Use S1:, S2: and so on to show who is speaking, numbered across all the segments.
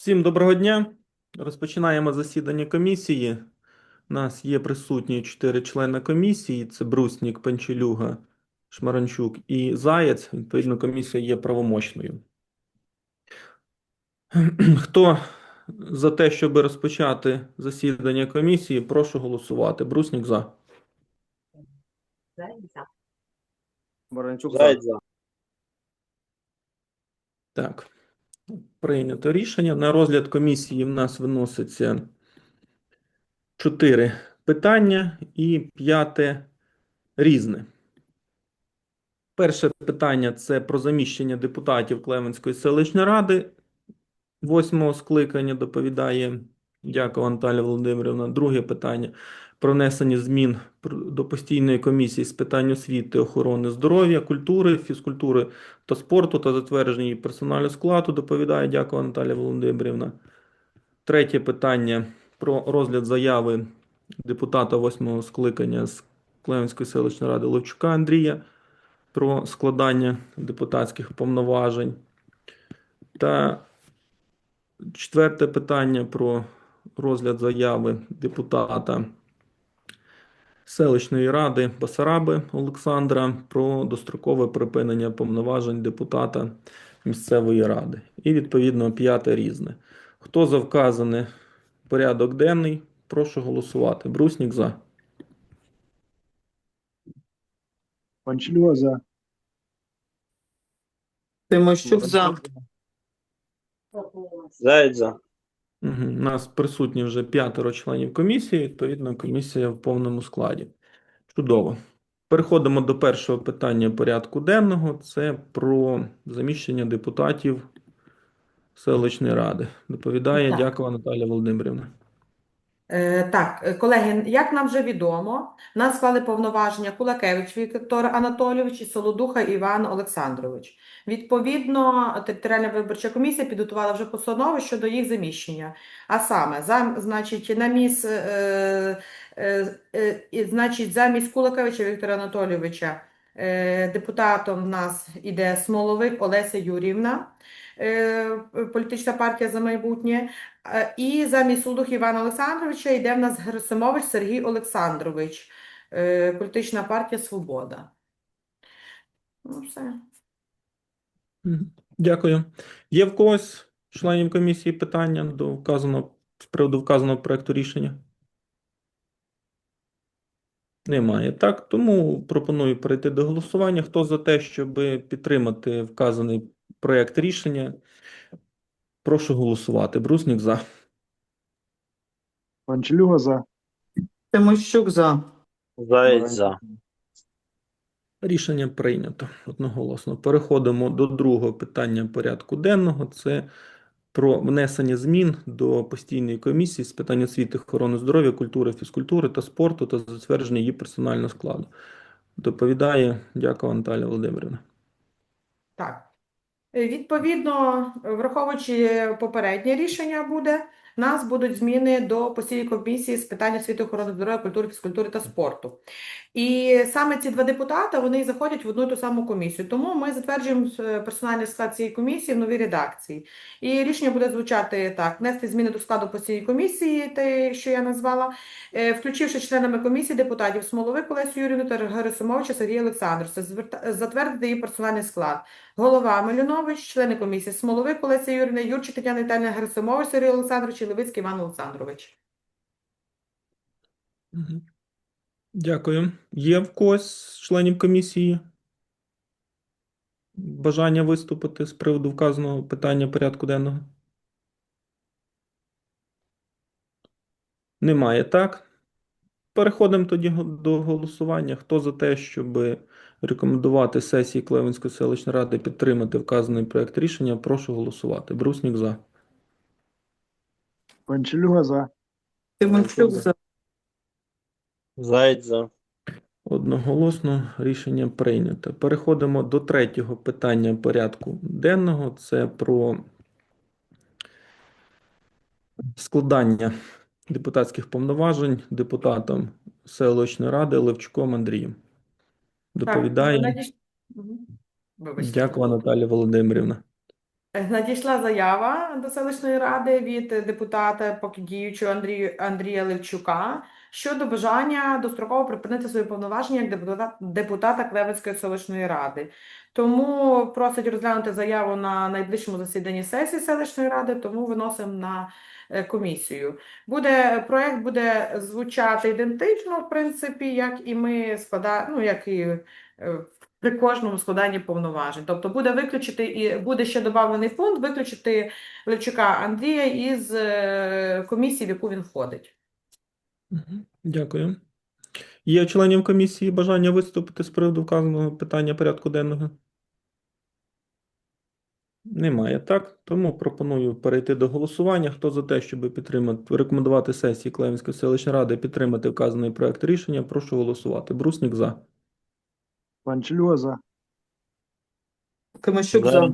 S1: Всім доброго дня. Розпочинаємо засідання комісії. У нас є присутні чотири члени комісії: це Бруснік, Панчелюга, Шмаранчук і Заєць. Відповідно, комісія є правомочною. Хто за те, щоб розпочати засідання комісії, прошу голосувати. Бруснік за.
S2: Заяць за.
S1: Так, прийнято рішення. На розгляд комісії в нас виноситься чотири питання і п'яте різне. Перше питання це про заміщення депутатів Клеменської селищної ради. Восьмого скликання доповідає Дякова Наталя Володимирівна. Друге питання про внесення змін до постійної комісії з питань освіти, охорони здоров'я, культури, фізкультури та спорту та затвердження її персонального складу доповідає Дякова Наталя Володимирівна. Третє питання про розгляд заяви депутата восьмого скликання з Клеменської селищної ради Левчука Андрія про складання депутатських повноважень. Та четверте питання про розгляд заяви депутата селищної ради Басараби Олександра про дострокове припинення повноважень депутата місцевої ради. І відповідно п'яте різне. Хто за вказаний порядок денний, прошу голосувати. Бруснік за.
S3: Панчелюга за.
S4: Тимощук за.
S2: Заяць за.
S1: Угу. У нас присутні вже п'ятеро членів комісії, відповідно, комісія в повному складі. Чудово. Переходимо до першого питання порядку денного. Це про заміщення депутатів селищної ради. Доповідає
S4: Так.
S1: дякую, Наталя Володимирівна.
S4: Е, Так, е, колеги, як нам вже відомо, нас склали повноваження Кулакевич Віктор Анатолійович і Солодуха Іван Олександрович. Відповідно, територіальна виборча комісія підготувала вже постанову щодо їх заміщення. А саме, зам, значить, на міс, е, е, е, значить, замість Кулакевича Віктора Анатолійовича е, депутатом в нас іде Смоловик Олеся Юрівна, політична партія за майбутнє. Е, І замість Солодух Івана Олександровича йде в нас Герасимович Сергій Олександрович, е, політична партія Свобода. Ну, все.
S1: Дякую. Є в когось членів комісії питання до вказаного з приводу вказаного проекту рішення? Немає. Так, тому пропоную перейти до голосування. Хто за те, щоб підтримати вказаний проект рішення? Прошу голосувати. Бруснік за.
S3: Панчелюга за.
S4: Тимощук за.
S2: Заяць за.
S1: Рішення прийнято одноголосно. Переходимо до другого питання порядку денного. Це про внесення змін до постійної комісії з питань освіти, охорони здоров'я, культури, фізкультури та спорту та затвердження її персонального складу. Доповідає Дякова Наталя Володимирівна.
S4: Так. Е, Відповідно, враховуючи попереднє рішення буде, нас будуть зміни до постійної комісії з питань освіти, охорони здоров'я, культури, фізкультури та спорту. І саме ці два депутати вони заходять в одну і ту саму комісію. Тому ми затверджуємо е, персональний склад цієї комісії в новій редакції. І рішення буде звучати так: внести зміни до складу постійної комісії, те, що я назвала, е, включивши членами комісії депутатів Смоловик Олесю Юрівну та Герасимовича Сергія Олександровича, затвердити її персональний склад. Голова Милюнович, члени комісії Смоловик Олеся Юрівна, Юрчик Тетяна Віталіївна Герасимович Сергій Олександрович і Левицький Іван Олександрович.
S1: Дякую. Є в когось з членів комісії бажання виступити з приводу вказаного питання порядку денного? Немає, так? Переходимо тоді до голосування. Хто за те, щоб рекомендувати сесії Клевенської селищної ради підтримати вказаний проект рішення, прошу голосувати. Бруснік за.
S3: Панчелюга за.
S4: Тимощук за.
S2: Заяць за.
S1: Одноголосно рішення прийнято. Переходимо до третього питання порядку денного. Це про складання депутатських повноважень депутатом селищної ради Левчуком Андрієм. Доповідає
S4: Вибачте.
S1: Дякую, Наталія Володимирівна.
S4: Е, Надійшла заява до селищної ради від депутата поки діючого Андрію, Андрія Левчука щодо бажання достроково припинити свої повноваження як депутата, депутата Клевецької селищної ради. Тому просить розглянути заяву на найближчому засіданні сесії селищної ради, тому виносимо на комісію. Буде, проект буде звучати ідентично, в принципі, як і ми складаємо, ну, як і е, при кожному складанні повноважень. Тобто буде виключити і буде ще додавлений пункт виключити Левчука Андрія із е, комісії, в яку він входить.
S1: Дякую. Є членів комісії бажання виступити з приводу вказаного питання порядку денного? Немає, так? Тому пропоную перейти до голосування. Хто за те, щоб підтримати, рекомендувати сесії Клевенської селищної ради підтримати вказаний проект рішення, прошу голосувати. Бруснік за.
S3: Панчльова за.
S4: Тимощук
S2: Заєць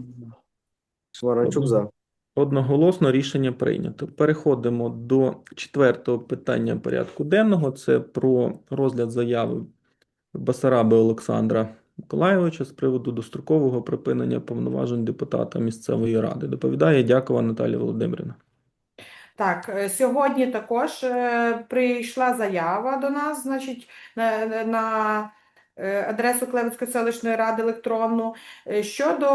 S3: Ворончук за.
S1: Одноголосно рішення прийнято. Переходимо до четвертого питання порядку денного. Це про розгляд заяви Басараби Олександра Миколайовича з приводу дострокового припинення повноважень депутата місцевої ради. Доповідає Дякова Наталія Володимирівна.
S4: Так, е, сьогодні також е, прийшла заява до нас, значить, на, на- е, адресу Клевецької селищної ради електронну щодо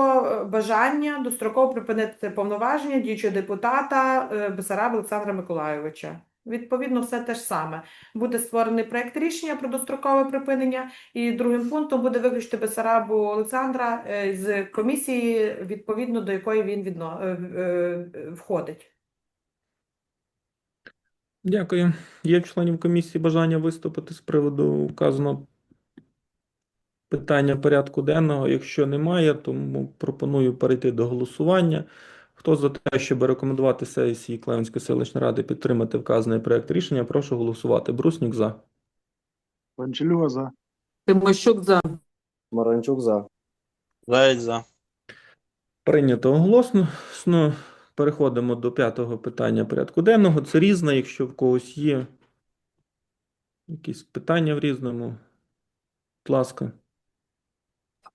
S4: бажання достроково припинити повноваження діючого депутата Бесараба Олександра Миколайовича. Відповідно, все те ж саме. Буде створений проект рішення про дострокове припинення, і другим пунктом буде виключити Бесарабу Олександра е, з комісії, відповідно до якої він відно, е, е, входить.
S1: Дякую. Є в членів комісії бажання виступити з приводу вказаного питання порядку денного. Якщо немає, тому пропоную перейти до голосування. Хто за те, щоб рекомендувати сесії Клевенської селищної ради підтримати вказаний проект рішення, прошу голосувати. Бруснік за.
S3: Панчльова за.
S4: Тимощук за.
S3: Ворончук за.
S2: Заєць за.
S1: Прийнято оголосно. Ну, Переходимо до п'ятого питання порядку денного. Це різне, якщо в когось є якісь питання в різному. Будь ласка.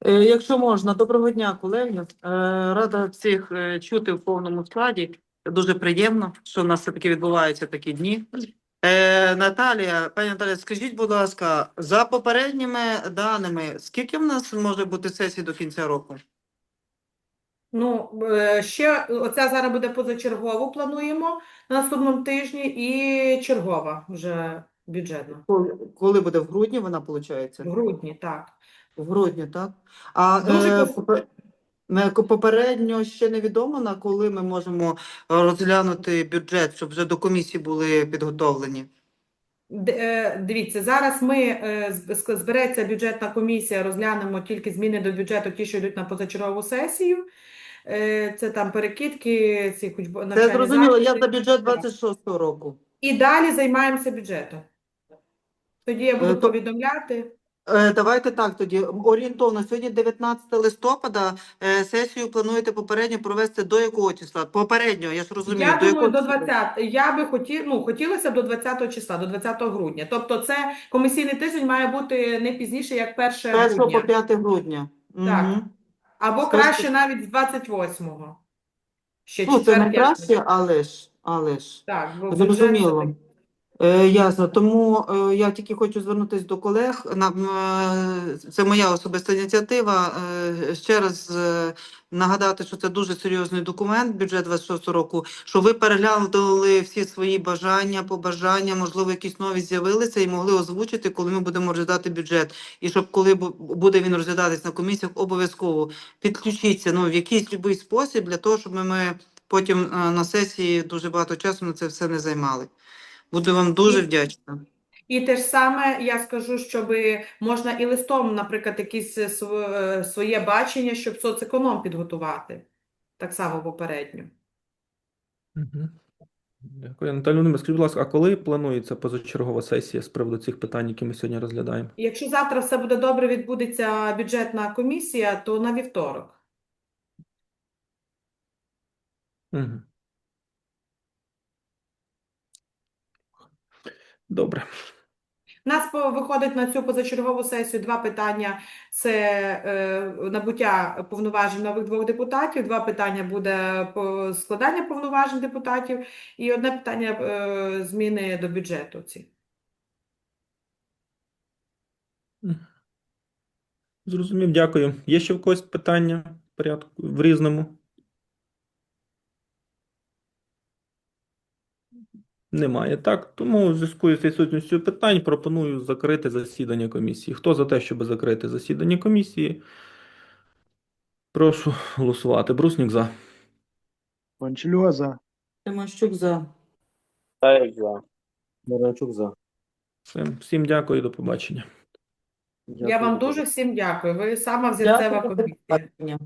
S5: Е, Якщо можна, доброго дня, колеги. Е, Рада всіх е, чути в повному складі. Дуже приємно, що в нас все-таки відбуваються такі дні. Наталія, пані Наталія, скажіть, будь ласка, за попередніми даними, скільки в нас може бути сесій до кінця року?
S4: Ну, ще оця зараз буде позачергову, плануємо на наступному тижні, і чергова вже бюджетна.
S5: Коли- Коли буде в грудні, вона виходить?
S4: В грудні, так.
S5: В грудні, так? А
S4: Дуже
S5: е, е, попередньо ще невідомо, на коли ми можемо розглянути бюджет, щоб вже до комісії були підготовлені.
S4: Е, Дивіться, зараз ми е, збереться бюджетна комісія, розглянемо тільки зміни до бюджету, ті, що йдуть на позачергову сесію. Е, Це там перекидки, ці хоч бо-
S5: Це зрозуміло, я за бюджет
S4: Так.
S5: 26-го року.
S4: І далі займаємося бюджетом. Тоді я буду
S5: Е,
S4: повідомляти.
S5: Е, Давайте так тоді. Орієнтовно, сьогодні 19 листопада. Е, Сесію плануєте попередньо провести до якого числа? Попередньо, я ж розумію.
S4: Я
S5: до
S4: думаю, до
S5: якого числа?
S4: 20, я би хотів, ну, хотілося б до 20 числа, до 20 грудня. Тобто це комісійний тиждень має бути не пізніше, як 1
S5: 1 по 5 грудня.
S4: Так. Або
S5: Скажіть-
S4: краще навіть з 28-го. Ще
S5: Ну, це не краще, але ж, але ж.
S4: Так, бюджет
S5: Зрозуміло. Е, Ясно. Тому е, я тільки хочу звернутися до колег. Нам, е, це моя особиста ініціатива. Ще раз нагадати, що це дуже серйозний документ, бюджет 26 року, що ви переглянули всі свої бажання, побажання, можливо, якісь нові з'явилися і могли озвучити, коли ми будемо розглядати бюджет. І щоб коли бу- буде він розглядатись на комісіях, обов'язково підключіться ну, в якийсь будь-який спосіб для того, щоб ми потім на сесії дуже багато часу на це все не займали. Буду вам дуже вдячна.
S4: І те ж саме я скажу, щоб можна і листом, наприклад, якісь е, е, своє бачення, щоб соцеконом підготувати. Так само попередньо.
S1: Дякую. Наталія Володимирівна, скажіть, будь ласка, а коли планується позачергова сесія з приводу цих питань, які ми сьогодні розглядаємо?
S4: Якщо завтра все буде добре, відбудеться бюджетна комісія, то на вівторок.
S1: Мгм. Добре.
S4: У нас виходить на цю позачергову сесію два питання. Це е, набуття повноважень нових двох депутатів, два питання буде по складання повноважень депутатів і одне питання е, зміни до бюджету. Ці.
S1: Зрозумів, дякую. Є ще в когось питання в порядку в різному? Немає. Так, тому в зв'язку з відсутністю питань пропоную закрити засідання комісії. Хто за те, щоб закрити засідання комісії? Прошу голосувати. Бруснік за.
S3: Панчелюга за.
S5: Тимощук за.
S2: Заєць за.
S3: Маранчук за.
S1: Все. Всім дякую і до побачення.
S4: Я вам дуже всім дякую. Ви сама взірцева комісія.